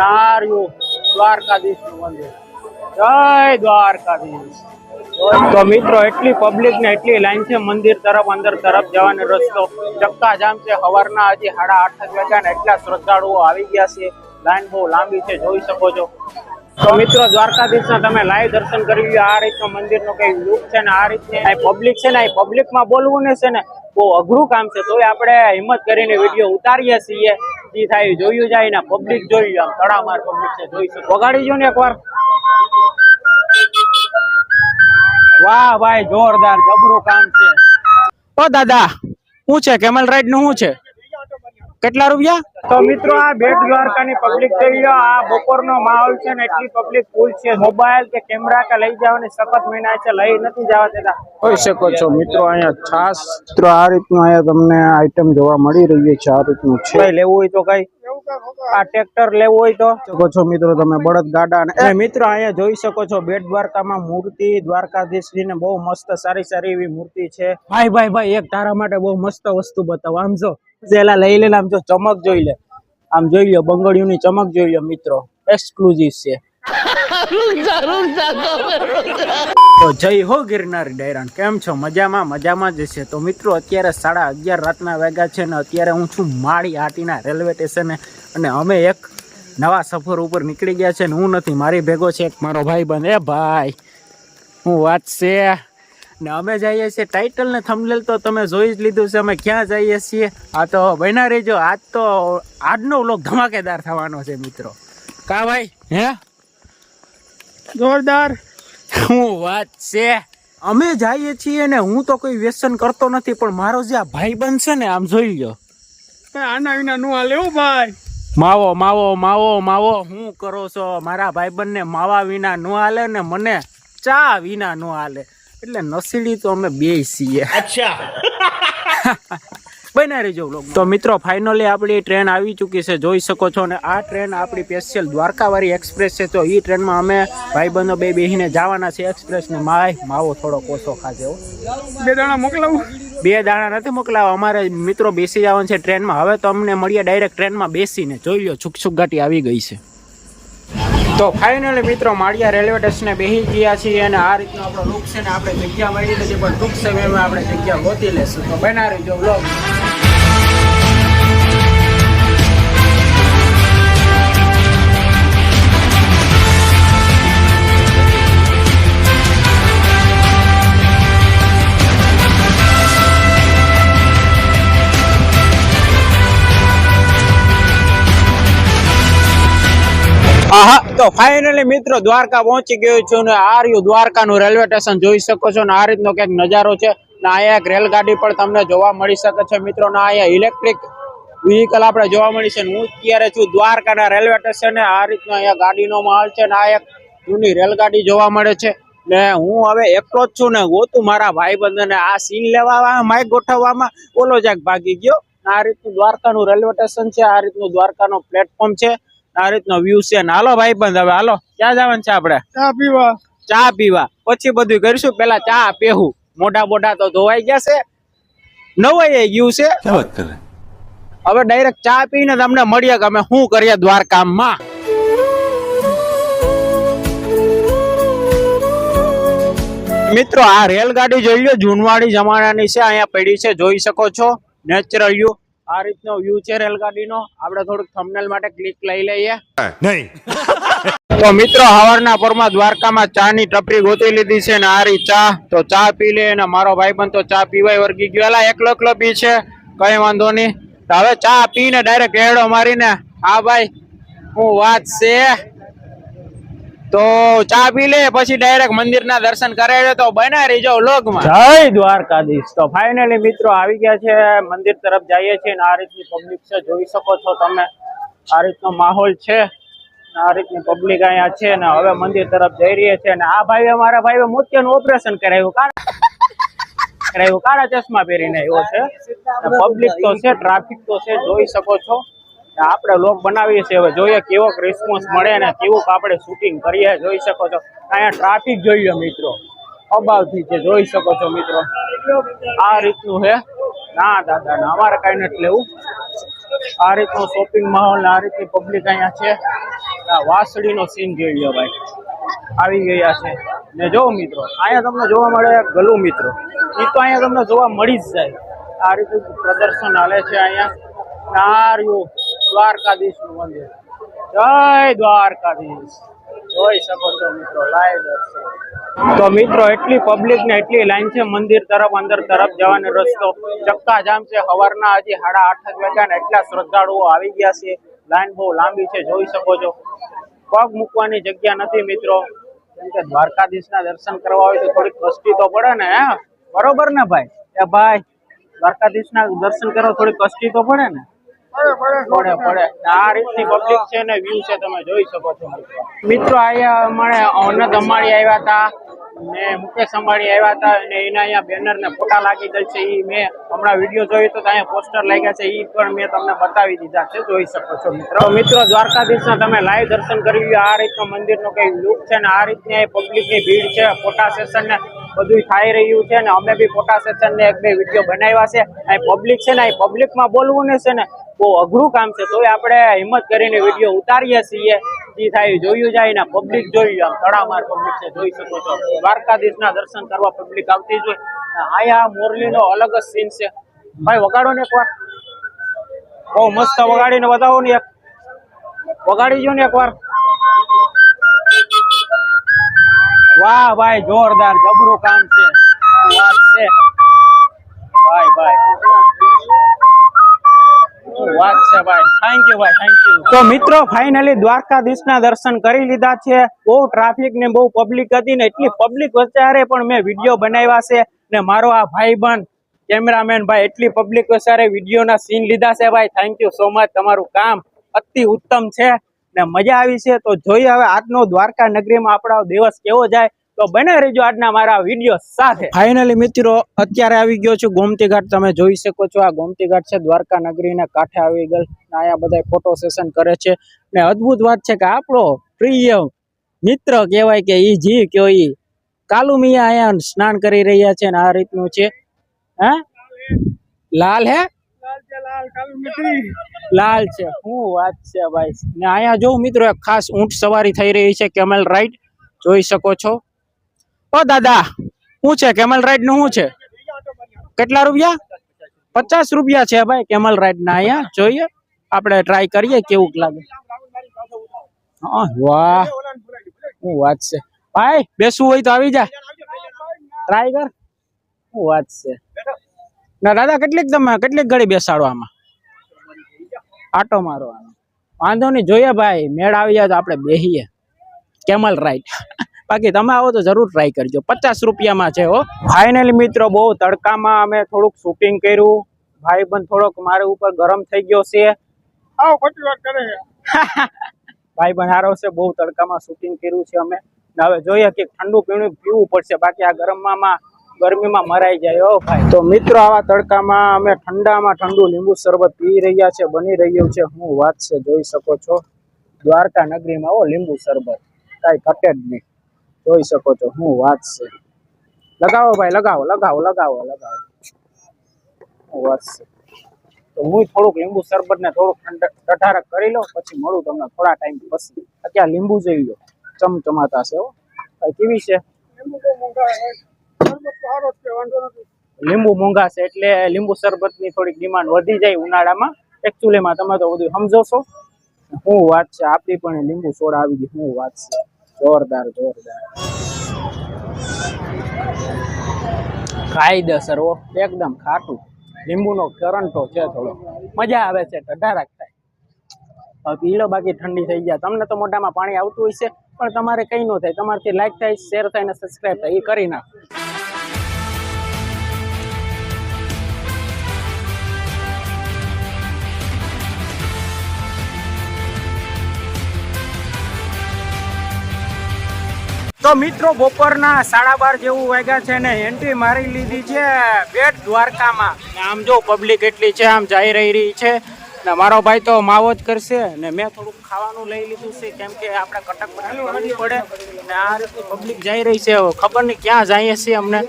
નાર્યું દ્વારકાધીશ મંદિર. જય દ્વારકાધીશ. તો મિત્રો, એટલી પબ્લિક ને એટલી લાઈન છે મંદિર તરફ, અંદર તરફ જવાનો રસ્તો. ચક્કા જામ છે. સવારના હજી સાડા આઠ જ વાગ્યા ને એટલા શ્રદ્ધાળુઓ આવી ગયા છે. લાઈન બહુ લાંબી છે, જોઈ શકો છો. તો મિત્રો દ્વારકાધીશ ના તમે લાઈવ દર્શન કરી લ્યો. આ રીતનો મંદિર નો કઈ લુક છે ને આ રીતની પબ્લિક છે ને પબ્લિકમાં બોલવું ને છે ને બહુ અઘરું કામ છે. તોય આપણે હિંમત કરીને વીડિયો ઉતારીએ છીએ. જી થાય જોયું જાય ને પબ્લિક જોઈ આમ, તડામાર પબ્લિક છે, જોઈ શકો. વગાડી જો ને એકવાર. વાહ ભાઈ, જોરદાર, જબરું કામ છે. ઓ દાદા શું છે? કેમલ રાઈડનું શું છે? કેટલા રૂપિયા? તો મિત્રો આ બેટ દ્વારકાની પબ્લિક થઈ ગયો આ બપોરનો માહોલ છે ને એટલી પબ્લિક ફૂલ છે. મોબાઈલ કે કેમેરા કે લઈ જવાની સખત મહિના છે લઈ નથી જવા દેતા. જોઈ શકો છો મિત્રો અહીંયા છાસ મિત્રો આ રીતનું અહીંયા તમને આઈટમ જોવા મળી રહી છે આ રીતનું છે. કઈ લેવું હોય તો કઈ? આ ટ્રેક્ટર લેવું હોય તો? શકો છો મિત્રો તમે બળદ ગાડા અને અને મિત્રો અહીંયા જોઈ શકો છો બેટ દ્વારકામાં મૂર્તિ દ્વારકાધીશજી ને બહુ મસ્ત સારી સારી એવી મૂર્તિ છે. ભાઈ ભાઈ ભાઈ એક તારા માટે બહુ મસ્ત વસ્તુ બતાવો. આમ જો પેલા લઈ લે આમ જો ચમક જોઈ લે. આમ જોઈ લો બંગડીઓની ચમક જોઈ લો મિત્રો. એક્સક્લુઝિવ છે. તો જય હો ગિરનારી ડાયરાન કેમ છો? મજામાં મજામાં જ છે. તો મિત્રો અત્યારે સાડા અગિયાર રાતના વાગ્યા છે ને અત્યારે હું છું માળી આટીના રેલવે સ્ટેશને અને અમે એક નવા સફર ઉપર નીકળી ગયા છે ને હું નથી મારી ભેગો છે એક મારો ભાઈ બંધ એ ભાઈ હું વાત છે? ને અમે જઈએ છીએ ટાઇટલ ને થમલેલ તો તમે જોઈ જ લીધું છે અમે ક્યાં જઈએ છીએ? આ તો બના રહેજો. આજ તો આજનો વ્લોગ ધમાકેદાર થવાનો છે મિત્રો. કા ભાઈ? હે? જોરદાર. શું વાત છે? અમે જઈએ છીએ ને હું તો કોઈ વ્યસન કરતો નથી પણ મારો જે આ ભાઈબંધ છે ને આમ જોઈ લો આના વિના નું હાલે ભાઈ. માવો માવો માવો માવો હું કરો છો? મારા ભાઈબંધને માવા વિના નો હાલે ને મને ચા વિના નો હાલે. એટલે નસીડી તો અમે બે છીએ. અચ્છા. બના રહેજો vlog તો મિત્રો ફાઇનલી આપણી ટ્રેન આવી ચૂકી છે જોઈ શકો છો. ને આ ટ્રેન આપણી સ્પેશિયલ દ્વારકાવાળી એક્સપ્રેસ છે. તો એ ટ્રેનમાં અમે ભાઈબંધો બે બેહીને જવાના છે એક્સપ્રેસને માય માવો થોડો કોસો ખાશે બે દાણા મોકલાવું. બે દાણા નથી મોકલાવા. અમારે મિત્રો બેસી જવાનું છે ટ્રેનમાં હવે તો અમને મળીએ ડાયરેક્ટ ટ્રેનમાં બેસીને. જોઈ લો છુક છુક ગાટી આવી ગઈ છે. તો ફાઇનલી મિત્રો માળિયા રેલવે સ્ટેશને બેસી ગયા છીએ અને આ રીતનો આપણો લુક છે ને આપણે જગ્યા મળી નથી પણ ટૂંક સમયમાં આપણે જગ્યા ગોતી લેશું તો બનાવી રહીજો vlog. તો ફાઇનલી મિત્રો દ્વારકા પહોંચી ગયો છું ને આ રહ્યું દ્વારકાનું રેલવે સ્ટેશન જોઈ શકો છો ને આ રીતનો કંઈક નજારો છે ને અહીંયા એક રેલગાડી પણ તમને જોવા મળી શકે છે. મિત્રો, ને અહીંયા ઇલેક્ટ્રિક વ્હીકલ આપણે જોવા મળી છે હું અત્યારે છું દ્વારકાના રેલવે સ્ટેશને આ રીતનો અહીંયા ગાડીનો માહોલ છે ને આ એક જૂની રેલગાડી જોવા મળે છે. ને હું હવે એકલો જ છું ને ગોતું મારા ભાઈબંધને આ સીન લેવા માઇક ગોઠવવામાં ઓલો જાક ભાગી ગયો. આ રીતનું દ્વારકાનું રેલવે સ્ટેશન છે, આ રીતનું દ્વારકાનો પ્લેટફોર્મ છે. આ રીતનો વ્યૂ છે. ને હાલો ભાઈબંધ હવે હાલો ક્યાં જવાનું છે આપણે? ચા પીવા. ચા પીવા. પછી બધું કરીશું. પેલા ચા પીવું મોઢા મોઢા તો ધોવાઈ ગયા છે. નવાઈ ગયું છે. હવે ડાયરેક્ટ ચા પીને તમને મળીએ કે અમે શું કરીએ દ્વારકામાં. મિત્રો આ રેલગાડી જોઈ લો. જૂનવાડી જમાનાની છે. અહીંયા પડી છે. જોઈ શકો છો. નેચરલ વ્યૂ આ રીતનો વ્યૂ છે રેલગાડીનો. આપણે થોડુંક થંબનેલ માટે ક્લિક લઈ લઈએ. નહીં. તો મિત્રો હવારના પરમાં દ્વારકામાં ચા ની ટપરી ગોતી લીધી છે ને આ રી ચા. તો ચા પી લે અને મારો ભાઈ પણ તો ચા પીવાય વર્ગી ગયો. એલા એકલો એકલો પી છે. કઈ વાંધો નહીં. તો હવે ચા પીને ડાયરેક્ટ હેડો મારીને. હા ભાઈ હું વાત છે. તો ચા પી લે, પછી ડાયરેક્ટ મંદિરના દર્શન કરાવી તો બના રહીજો લોકમાં જય દ્વારકાધીશ. તો ફાઇનલી મિત્રો આવી ગયા છે, મંદિર તરફ જઈએ છીએ આ રીતની પબ્લિક છે, જોઈ શકો છો તમે. આ રીતનો માહોલ છે આ રીતની પબ્લિક અહીંયા છે ને હવે મંદિર તરફ જઈ રહી છે ને આ ભાઈએ મારા ભાઈએ મોતિયાનું ઓપરેશન કરાવ્યું. કાળા કરાવ્યું. કાળા ચશ્મા પહેરીને આવ્યો છે. પબ્લિક તો છે ટ્રાફિક તો છે, જોઈ શકો છો. આપણે લોક બનાવીએ છીએ. હવે જોઈએ કેવો રિસ્પોન્સ મળે ને કેવું આપણે શૂટિંગ કરીએ, જોઈ શકો છો. અહીંયા ટ્રાફિક જોઈએ મિત્રો. અભાવથી છે, જોઈ શકો છો મિત્રો. આ રીતનું છે. ના, દાદા, ના, અમારે કઈ નથી લેવું. આ રીતનો શોપિંગ માહોલ આ રીતની પબ્લિક અહીંયા છે. આ વાસળીનો સીન જોઈ લ્યો ભાઈ. આવી ગયા છે. ને જો મિત્રો, અહીંયા તમને જોવા મળે ગલુ મિત્રો. એ તો અહીંયા તમને જોવા મળી જ જાય. આ રીતે પ્રદર્શન હાલે છે અહીંયા. નાર્યું દ્વારકાધીશનું મંદિર. જય દ્વારકાધીશ. જોઈ શકો છો મિત્રો લાઈવ દર્શન તો મિત્રો, એટલી પબ્લિક ને એટલી લાઈન છે મંદિર તરફ, અંદર તરફ જવાનો રસ્તો. ચક્કા જામ છે. સવારના હજી સાડા આઠ જ વાગ્યા ને એટલા શ્રદ્ધાળુઓ આવી ગયા છે. લાઈન બહુ લાંબી છે, જોઈ શકો છો. પગ મૂકવાની જગ્યા નથી મિત્રો. કેમ કે દ્વારકાધીશના દર્શન કરવા હોય તો થોડીક કષ્ટી તો પડે ને બરોબર ને ભાઈ? એ ભાઈ, દ્વારકાધીશના દર્શન કરવા થોડી કષ્ટી તો પડે ને? પડે પડે આ રીતની પબ્લિક છે ને વ્યૂ છે તમે જોઈ શકો છો મિત્રો અહીંયા અમારે ઓનદ આવ્યા હતા ને મુકેશ અંબાણી આવ્યા હતા અને એના અહીંયા બેનર ને ફોટા લાગી ગયેલ છે. એ મેં હમણાં વીડિયો જોયો તો અહીંયા પોસ્ટર લાગ્યા છે. એ પણ મેં તમને બતાવી દીધા છે. જોઈ શકો છો મિત્રો. મિત્રો દ્વારકાધીશના તમે લાઈવ દર્શન કરી આ રીતનો મંદિરનો કઈ લુક છે ને આ રીતની પબ્લિકની ભીડ છે. ફોટા સેશન ને બધું થઈ રહ્યું છે ને અમે બી ફોટા સેશન ને એક બે વીડિયો બનાવ્યા છે. અહીં પબ્લિક છે ને અહીં પબ્લિકમાં બોલવું ને છે ને બહુ અઘરું કામ છે, તોય આપણે હિંમત કરીને વીડિયો ઉતારીએ છીએ. જે થાય જોયું જાય ને પબ્લિક જોઈ આમ તળામાર પબ્લિક છે, જોઈ શકો છો. દ્વારકાધીશના દર્શન કરવા પબ્લિક આવતી જ હોય ને અહીંયા મોરલીનો અલગ જ સીન છે. ભાઈ, વગાડો ને એકવાર. બહુ મસ્ત વગાડીને બતાવો ને એક. વગાડી જો ને એકવાર. વાહ ભાઈ, જોરદાર, જબરું કામ છે. વાત છે. ભાઈ ભાઈ. તો મિત્રો ફાઇનલી દ્વારકાધીશના દર્શન કરી લીધા છે. બહુ ટ્રાફિક ને બહુ પબ્લિક હતી ને એટલી પબ્લિક વચ્ચે પણ મેં વીડિયો બનાવ્યા છે. ને મારો આ ભાઈબંધ કેમેરામેન ભાઈ એટલી પબ્લિક વચ્ચે વિડીયોના સીન લીધા છે ભાઈ. થેન્ક યુ સો મચ તમારું કામ અતિ ઉત્તમ છે ને મજા આવી છે. તો જોઈએ હવે આજનો દ્વારકા નગરીમાં આપણો દિવસ કેવો જાય. તો બને રહેજો આજના મારા વીડિયો સાથે. ફાઇનલી મિત્રો, અત્યારે આવી ગયો છું ગોમતી ઘાટ. તમે જોઈ શકો છો આ ગોમતી ઘાટ છે. દ્વારકા નગરીના કાંઠે આવી ગયેલ અહીંયા બધા ફોટો સેશન કરે છે. ને અદ્ભુત વાત છે કે આપણો પ્રિય મિત્ર કહેવાય કે ઈ જી કયો ઈ કાલુ મિયા અહીંયા સ્નાન કરી રહ્યા છે ને આ રીતનું છે. હે? લાલ હે? લાલ છે. શું વાત છે ભાઈ. ને અહીંયા જો મિત્રો એક ખાસ ઊંટ સવારી થઈ રહી છે. Camel ride. જોઈ શકો છો. ઓ દાદા, શું છે? કેમલ રાઈડનું શું છે? કેટલા રૂપિયા? પચાસ રૂપિયા છે ભાઈ કેમલ રાઈડ ના અહીંયા. જોઈએ, આપણે ટ્રાય કરીએ કેવું લાગે. વાહ, શું વાત છે. ભાઈ, બેસવું હોય તો આવી જા. ટ્રાય કર. શું વાત છે. ના, દાદા, કેટલીક તમે, કેટલીક ઘડી બેસાડો આમાં. આટો મારો વાંધો નહીં, જોઈએ ભાઈ, મેળ આવી જાય તો આપણે બેહીએ. કેમલ રાઈડ બાકી તમે આવો તો જરૂર ટ્રાય કરજો. પચાસ રૂપિયામાં છે હો. ફાઇનલી મિત્રો બહુ તડકામાં અમે થોડુંક શૂટિંગ કર્યું. ભાઈ પણ થોડોક મારે ઉપર ગરમ થઈ ગયો છે. આવો ખોટી વાત કરે ભાઈ પણ હારો છે બહુ તડકામાં શૂટિંગ કર્યું છે અમે. હવે જોઈએ કે ઠંડુ પીણું પીવું પડશે. બાકી આ ગરમમાં ગરમીમાં મરાઈ જાય હો ભાઈ. તો મિત્રો આવા તડકામાં અમે ઠંડામાં ઠંડુ લીંબુ શરબત પી રહ્યા છે બની રહ્યું છે. હું વાત છે જોઈ શકો છો. દ્વારકા નગરીમાં ઓ લીંબુ શરબત. કાંઈ ઘટે જ નહીં. જોઈ શકો છો હું વાત છે. લગાવો ભાઈ, લગાવો લગાવો લગાવો લગાવો. હું વાત છે. તો હું થોડુંક લીંબુ શરબત ને થોડુંક ઠંડક કરી લઉં, પછી મળું તમને થોડા ટાઈમ પછી. અત્યારે લીંબુ જોઈ લો ચમચમાતા છે હો. ભાઈ, કેવી છે? લીંબુ મોંઘા છે એટલે લીંબુ શરબતની થોડીક ડિમાન્ડ વધી જાય ઉનાળામાં. એકચ્યુઅલી માં તમે તો બધું સમજો છો. શું વાત છે, આપણી પણ લીંબુ સોડા આવી ગઈ, શું વાત છે. જોરદાર જોરદાર. કાયદેસર ઓ, એકદમ ખાટું. લીંબુનો કરંટો છે થોડો. મજા આવે છે, ઢઢારાક થાય. હવે પીલો બાકી ઠંડી થઈ જાય તમને તો મોઢામાં પાણી આવતું છે પણ તમારે કઈ ન થાય. તમારથી લાઈક થાય શેર થાય ને સબસ્ક્રાઈબ થાય. એ કરી નાખો. તો મિત્રો, બપોરના સાડા બાર જેવું વાગ્યા છે ને એન્ટ્રી મારી લીધી છે બેટ દ્વારકામાં. આમ જો પબ્લિક એટલી છે, આમ જઈ રહી રહી છે. ને મારો ભાઈ તો માવો જ કરશે. ને મેં થોડુંક ખાવાનું લઈ લીધું છે, કેમ કે આપણે કટક બનાવી પડે. ને આ રીતે પબ્લિક જઈ રહી છે. ખબર નહીં ક્યાં જઈએ છીએ અમને.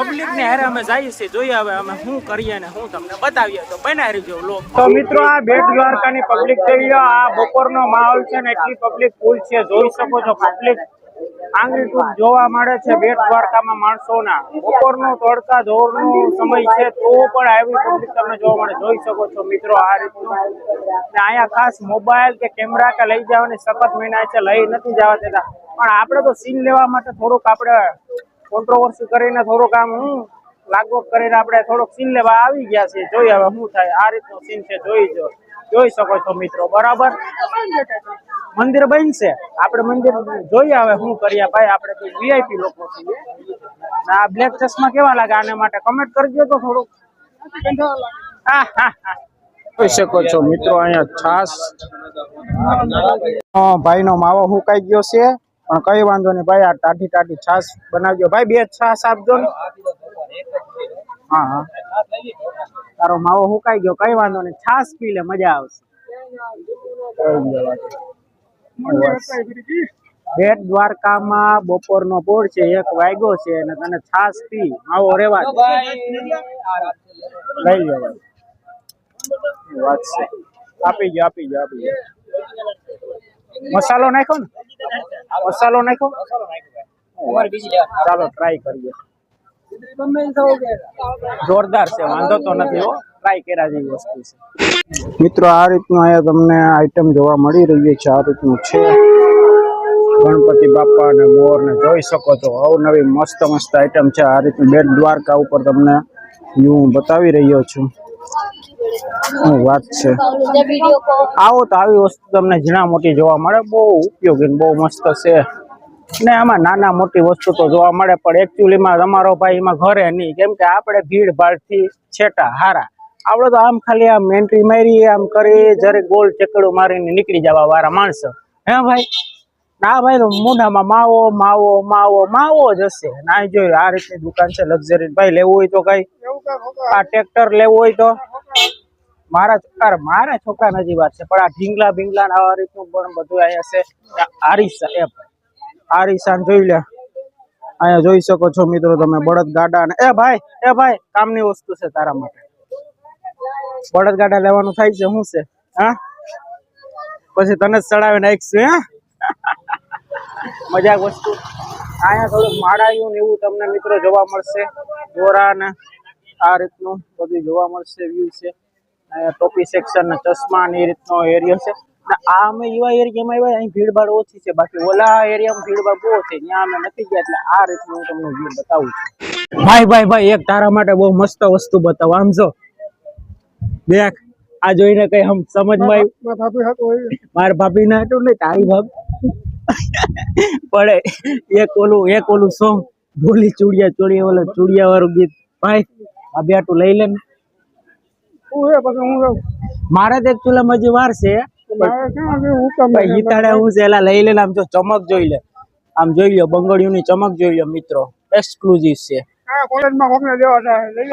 પબ્લિક ને હારે અમે જઈએ છીએ. જોઈએ હવે અમે શું કરીએ ને શું તમને બતાવીએ. તો બનાવી રહીજો લોક તો મિત્રો, આ બેટ દ્વારકાની પબ્લિક થઈ આ બપોરનો માહોલ છે ને, એટલી પબ્લિક ફૂલ છે. જોઈ શકો છો પબ્લિક આંગળી ટૂંક જોવા મળે છે બેટ દ્વારકામાં માણસોના. બપોરનો તડકા ધોરનો સમય છે, તો પણ આવી પબ્લિક તમને જોવા મળે. જોઈ શકો છો મિત્રો આ રીતનું. ને અહીંયા ખાસ મોબાઈલ કે કેમેરા કે લઈ જવાની સખત મહિના છે, લઈ નથી જવા દેતા. પણ આપણે તો સીન લેવા માટે થોડુંક આપણે કોન્ટ્રોવર્સી કરીને થોડુંક આમ હું લાગવગ કરીને આપણે થોડોક સીન લેવા આવી ગયા છે જોઈએ હવે શું થાય. આ રીતનો સીન છે, જોઈ જો. જોઈ શકો છો મિત્રો. બરાબર? મંદિર બનશે. આપણે મંદિર જોઈએ હવે શું કરીએ ભાઈ. આપણે તો વીઆઈપી લોકો છીએ. આ બ્લેક ચશ્મા કેવા લાગે? આને માટે કમેન્ટ કરજો તો થોડુંક. જોઈ શકો છો મિત્રો અહીંયા છાસ. ભાઈ નો માવો હુકાઈ ગયો છે. પણ કઈ વાંધો નહીં ભાઈ આ ટાઢી ટાઢી છાસ બનાવજો. ભાઈ બે છાસ આપજો ને. હા હા. તારો માવો હુકાઈ ગયો. કઈ વાંધો નહીં. છાસ પી લે મજા આવશે. બેટ દ્વારકામાં બપોરનો પોર છે એક વાગ્યો છે અને તને છાસ પી. આવો રેવા લઈ લે ભાઈ વાત છે. આપી ગયો આપી ગયો આપી ગયો મસાલો નાખ્યો ને? મસાલો નાખ્યો? ચાલો ટ્રાય કરીએ. જોરદાર છે વાંધો તો નથી હો. ટ્રાય કર્યા જેવી વસ્તુ છે. મિત્રો, આ રીતનું અહીંયા તમને આઈટમ જોવા મળી રહી છે. આ રીતનું છે. ગણપતિ બાપા અને મોર ને જોઈ શકો છો. અવનવી મસ્ત મસ્ત આઈટમ છે. આ રીતનું બેટ દ્વારકા ઉપર તમને હું બતાવી રહ્યો છું. વાત છે? આવો તો આવી વસ્તુ તમને ઝીણા મોટી જોવા મળે. બહુ ઉપયોગી બહુ મસ્ત છે. ને આમાં નાના મોટી વસ્તુ તો જોવા મળે, પણ એકચ્યુઅલીમાં તમારો ભાઈ એમાં ઘરે નહીં. કેમ કે આપણે ભીડ ભાડથી છેટા, હારા. આપણે તો આમ ખાલી આમ એન્ટ્રી મારી આમ કરી જયારે ગોલ ચકડો મારીને નીકળી જવા વાળા માણસો. હે ભાઈ? ના ભાઈ તો મોઢામાં માવો માવો માવો માવો જ હશે. ના જોયું આ રીતની દુકાન છે લક્ઝરી ભાઈ લેવું હોય તો કઈ. આ ટ્રેક્ટર લેવું હોય તો. મારા છોકરા મારા છોકરા નજી વાત છે પણ આ ઢીંગલા ભીંગલા આ રીતનું પણ બધું અહીંયા છે આરીસા એ ભાઈ. આરીસાન જોઈ લે અહીંયા જોઈ શકો છો મિત્રો તમે બળદ ગાડા ને એ ભાઈ એ ભાઈ કામની વસ્તુ છે તારા માટે. બળદ ગાડા લેવાનું થાય છે, શું છે? હા? પછી તને ચડાવી નાખશું, હે? મજાક વસ્તુ. અહીંયા થોડુંક માળાયું ને એવું તમને મિત્રો જોવા મળશે. દોરા ને આ રીતનું બધું જોવા મળશે વ્યૂ છે. અહીંયા ટોપી સેક્શન ને ચશ્મા ને એ રીતનો એરિયો છે. આ અમે એવા એરિયામાં આવ્યા, અહીં ભીડભાડ ઓછી છે. બાકી ઓલા એરિયામાં ભીડભાડ બહુ છે. ત્યાં અમે નથી ગયા, એટલે આ રીતનું હું તમને વ્યૂ બતાવું છું. ભાઈ ભાઈ ભાઈ, એક તારા માટે બહુ મસ્ત વસ્તુ બતાવો. આમ જો દેખ આ જોઈને કઈ હમ સમજમાં આવ્યું મારા ભાભી ના હતું ને તારી ભાભી પડે એક ઓલું એક ઓલું સોંગ બોલી ચૂડિયા ચોડિયા ઓલું ચૂડિયા વાળું ગીત. ભાઈ ભાભી આટું લઈ લે ને. મારે તો એકચ્યુઅલી મજી વાર છે. હિતાડે હું છે એલા લઈ લે આમ જો ચમક જોઈ લે. આમ જોઈ લો બંગડીઓની ચમક જોઈ લો મિત્રો. એક્સક્લુઝિવ છે.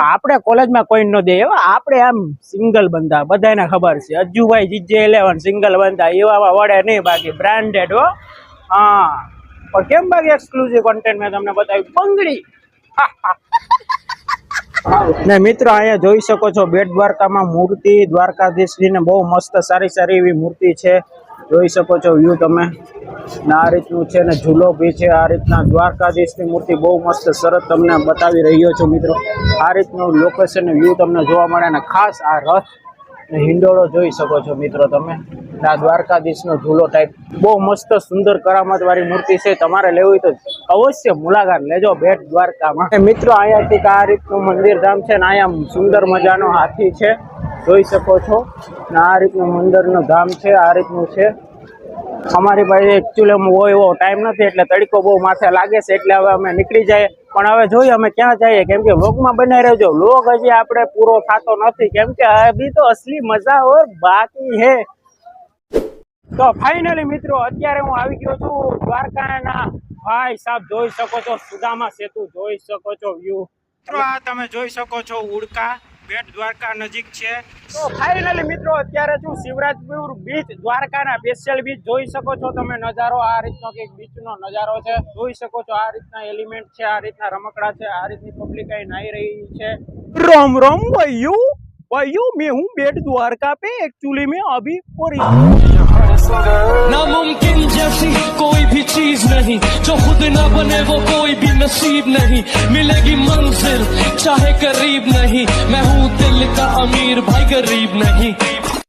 આપણે કોલેજમાં કોઈ ન દે. એવા આપણે આમ સિંગલ બંધા. બધાને ખબર છે. અજ્જુભાઈ જીજે ઇલેવન સિંગલ બંધા. એવામાં વડે નહીં બાકી. બ્રાન્ડેડ હો. હા. પણ કેમ બાકી એક્સક્લુઝિવ કોન્ટેન્ટ મેં તમને બતાવ્યું? બંગડી. ને મિત્રો અહીંયા જોઈ શકો છો. બેટ દ્વારકામાં મૂર્તિ દ્વારકાધીશજીને બહુ મસ્ત સારી સારી એવી મૂર્તિ છે. જોઈ શકો છો વ્યૂ તમે. આ રીતનું છે ને ઝૂલો બી છે. આ રીતના દ્વારકાધીશની મૂર્તિ બહુ મસ્ત સરસ તમને બતાવી રહ્યો છું મિત્રો. આ રીતનું લોકેશન વ્યૂ તમને જોવા મળે અને ખાસ આ રથ હિંડોળો જોઈ શકો છો મિત્રો તમે. આ દ્વારકાધીશનો ઝૂલો ટાઈપ બહુ મસ્ત સુંદર કરામતવાળી મૂર્તિ છે. તમારે લેવી તો અવશ્ય મુલાકાત લેજો બેટ દ્વારકામાં. મિત્રો અહીંયાથી આ રીતનું મંદિર ધામ છે ને અહીંયા સુંદર મજાનો હાથી છે. જોઈ શકો છો. આ રીતનું મંદિરનું ધામ છે, આ રીતનું છે. અમારી પાસે એકચ્યુઅલી હોય એવો ટાઈમ નથી, એટલે તડકો બહુ માથે લાગે છે, એટલે હવે અમે નીકળી જઈએ. પણ હવે જોઈએ, અમે ક્યાં જઈએ? કેમ કે વ્લોગમાં બનાવી રહેજો. વ્લોગ હજી આપણે પૂરો થતો નથી. કેમ કે બી તો અસલી મજા બાકી હે. તો ફાઇનલી મિત્રો, અત્યારે હું આવી ગયો છું દ્વારકાના. ભાઈ સાહેબ, જોઈ શકો છો, સુદામા સેતુ જોઈ શકો છો વ્યૂ આ તમે જોઈ શકો છો ઉડકા. બેટ દ્વારકા નજીક છે. તો ફાઇનલી મિત્રો, અત્યારે શું શિવરાજપુર બીચ દ્વારકાના સ્પેશિયલ બીચ જોઈ શકો છો તમે. નજારો આ રીતનો કંઈક બીચનો નજારો છે. જોઈ શકો છો આ રીતના એલિમેન્ટ છે, આ રીતના રમકડા છે, આ રીતની પબ્લિક અહીં નાહી રહી છે. રોમ રોમ ભાઈઓ! भाइयों मैं हूँ बेट द्वारका पे एक्चुअली में अभी और नामुमकिन जैसी कोई भी चीज़ नहीं, जो खुद ना बने वो कोई भी नसीब नहीं। मिलेगी मंजिल, चाहे करीब नहीं, मैं हूँ दिल का अमीर भाई, गरीब नहीं।